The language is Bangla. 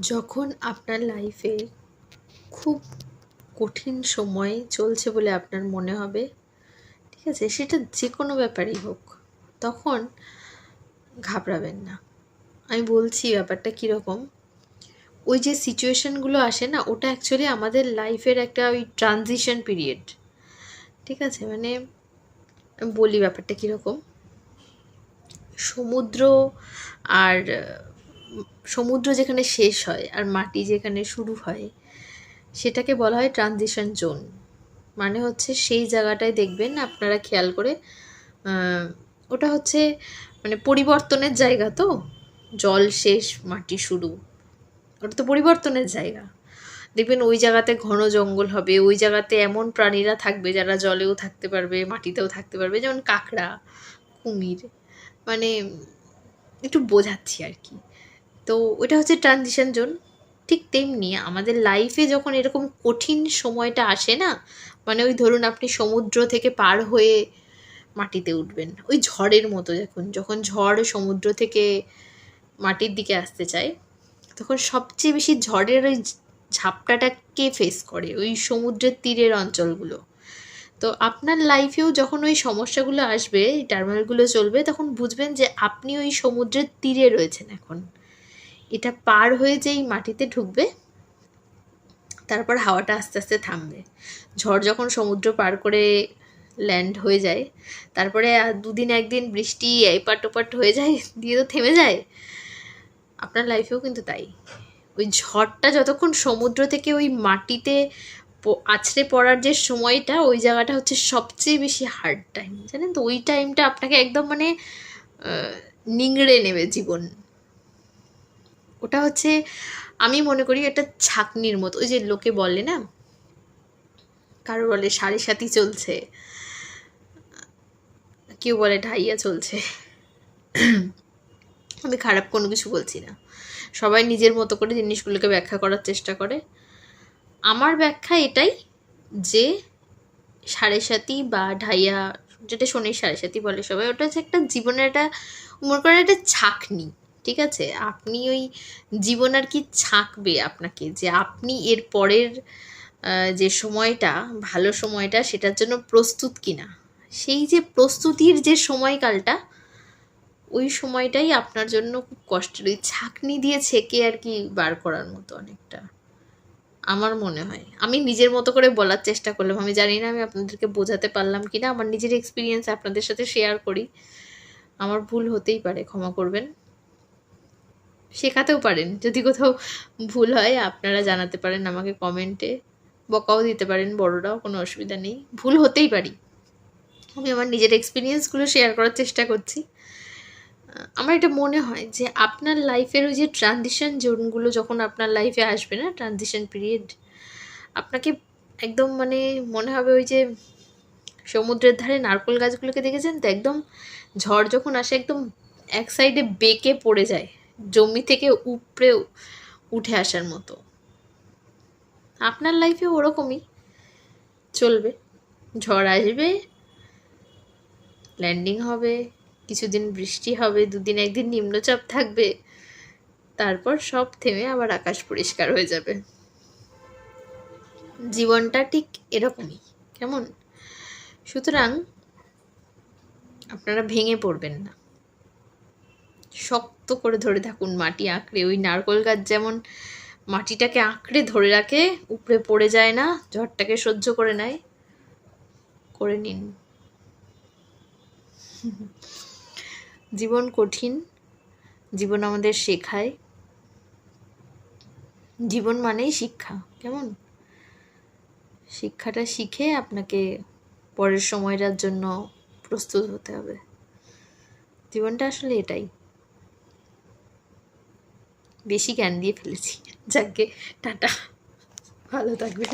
যখন আপনার লাইফে খুব কঠিন সময় চলছে বলে আপনার মনে হবে, ঠিক আছে, সেটা যে কোনো ব্যাপারই হোক, তখন ঘাবড়াবেন না। আমি বলছি ব্যাপারটা কীরকম, ওই যে সিচুয়েশানগুলো আসে না, ওটা অ্যাকচুয়ালি আমাদের লাইফের একটা ওই ট্রানজিশন পিরিয়ড ঠিক আছে? মানে বলি ব্যাপারটা কীরকম, সমুদ্র আর সমুদ্র যেখানে শেষ হয় আর মাটি যেখানে শুরু হয়, সেটাকে বলা হয় ট্রানজিশন জোন মানে হচ্ছে সেই জায়গাটায় দেখবেন আপনারা খেয়াল করে ওটা হচ্ছে মানে পরিবর্তনের জায়গা তো, জল শেষ, মাটি শুরু। ওটা তো পরিবর্তনের জায়গা। দেখবেন ওই জায়গাতে ঘন জঙ্গল হবে, ওই জায়গাতে এমন প্রাণীরা থাকবে যারা জলেও থাকতে পারবে, মাটিতেও থাকতে পারবে, যেমন কাঁকড়া, কুমির। মানে একটু বোঝাচ্ছি আর কি। তো ওটা হচ্ছে ট্রানজিশন জোন ঠিক তেমনি আমাদের লাইফে যখন এরকম কঠিন সময়টা আসে না মানে ওই ধরুন আপনি সমুদ্র থেকে পার হয়ে মাটিতে উঠবেন, ওই ঝড়ের মতো যখন যখন ঝড় সমুদ্র থেকে মাটির দিকে আসতে চায়, তখন সবচেয়ে বেশি ঝড়ের ওই ঝাপটাটা কে ফেস করে? ওই সমুদ্রের তীরের অঞ্চলগুলো। তো আপনার লাইফেও যখন ওই সমস্যাগুলো আসবে টার্মিনালগুলো চলবে, তখন বুঝবেন যে আপনি ওই সমুদ্রের তীরে রয়েছেন এখন। এটা পার হয়ে যেই মাটিতে ঢুকবে, তারপর হাওয়াটা আস্তে আস্তে থামবে। ঝড় যখন সমুদ্র পার করে ল্যান্ড হয়ে যায়, তারপরে দুদিন একদিন বৃষ্টি এপাট ওপাট হয়ে যায়, দিয়ে তো থেমে যায়। আপনার লাইফেও কিন্তু তাই। ওই ঝড়টা যতক্ষণ সমুদ্র থেকে ওই মাটিতে আছড়ে পড়ার যে সময়টা, ওই জায়গাটা হচ্ছে সবচেয়ে বেশি হার্ড টাইম জানেন তো? ওই টাইমটা আপনাকে একদম মানে নিংড়ে নেবে জীবন। ওটা হচ্ছে, আমি মনে করি এটা ছাকনির মতো, ওই যে লোকে বলে না? কারও বলে সাড়ে সাথী চলছে। কেউ বলে ঢাইয়া চলছে। আমি খারাপ কোনো কিছু বলছি না। সবাই নিজের মতো করে জিনিসগুলোকে ব্যাখ্যা করার চেষ্টা করে। আমার ব্যাখ্যা এটাই যে সাড়ে সাথী বা ঢাইয়া, যেটা শনির সাড়ে সাথী বলে সবাই, ওটা হচ্ছে একটা জীবনের একটা, মনে করেন একটা ছাকনি। ঠিক আছে? আপনি ওই জীবন আর কি ছাঁকবে আপনাকে যে আপনি এর পরের যে সময়টা, ভালো সময়টা সেটার জন্য প্রস্তুত কিনা। সেই যে প্রস্তুতির যে সময়কালটা, ওই সময়টাই আপনার জন্য খুব কষ্টের। ওই ছাকনি দিয়ে ছেঁকে আর কি বার করার মতো অনেকটা। আমার মনে হয়। আমি নিজের মতো করে বলার চেষ্টা করলাম। আমি জানি না আমি আপনাদেরকে বোঝাতে পারলাম কি না আমার নিজের এক্সপিরিয়েন্স আপনাদের সাথে শেয়ার করি। আমার ভুল হতেই পারে, ক্ষমা করবেন। শেখাতেও পারেন। যদি কোথাও ভুল হয়, আপনারা জানাতে পারেন আমাকে কমেন্টে বকাও দিতে পারেন, বড়রাও কোনো অসুবিধা নেই। ভুল হতেই পারি। আমি আমার নিজের এক্সপিরিয়েন্সগুলো শেয়ার করার চেষ্টা করছি। আমার এটা মনে হয় যে আপনার লাইফের ওই যে ট্রানজিশন জোনগুলো যখন আপনার লাইফে আসবে না ট্রানজিশন পিরিয়ড আপনাকে একদম মানে মনে হবে ওই যে সমুদ্রের ধারে নারকোল গাছগুলোকে দেখেছেন তো? একদম ঝড় যখন আসে, একদম এক সাইডে বেঁকে পড়ে যায়। জমি থেকে উপড়ে উঠে আসার মতো। আপনার লাইফে ওরকমই। চলবে, ঝড় আসবে ল্যান্ডিং হবে, কিছুদিন বৃষ্টি হবে, দুদিন একদিন নিম্নচাপ থাকবে, তারপর সব থেমে আবার আকাশ পরিষ্কার হয়ে যাবে। জীবনটা ঠিক এরকমই, কেমন? সুতরাং আপনারা ভেঙে পড়বেন না। শক্ত করে ধরে থাকুন মাটি আঁকড়ে। ওই নারকোল গাছ যেমন মাটিটাকে আঁকড়ে ধরে রাখে উপরে পড়ে যায় না, ঝড়টাকে সহ্য করে নেয়। করে নিন। জীবন কঠিন, জীবন আমাদের শেখায়। জীবন মানেই শিক্ষা, কেমন? শিক্ষাটা শিখে আপনাকে পরের সময়টার জন্য প্রস্তুত হতে হবে। জীবনটা আসলে এটাই। বেশি জ্ঞান দিয়ে ফেলেছি। যাকে টাটা। ভালো থাকবে।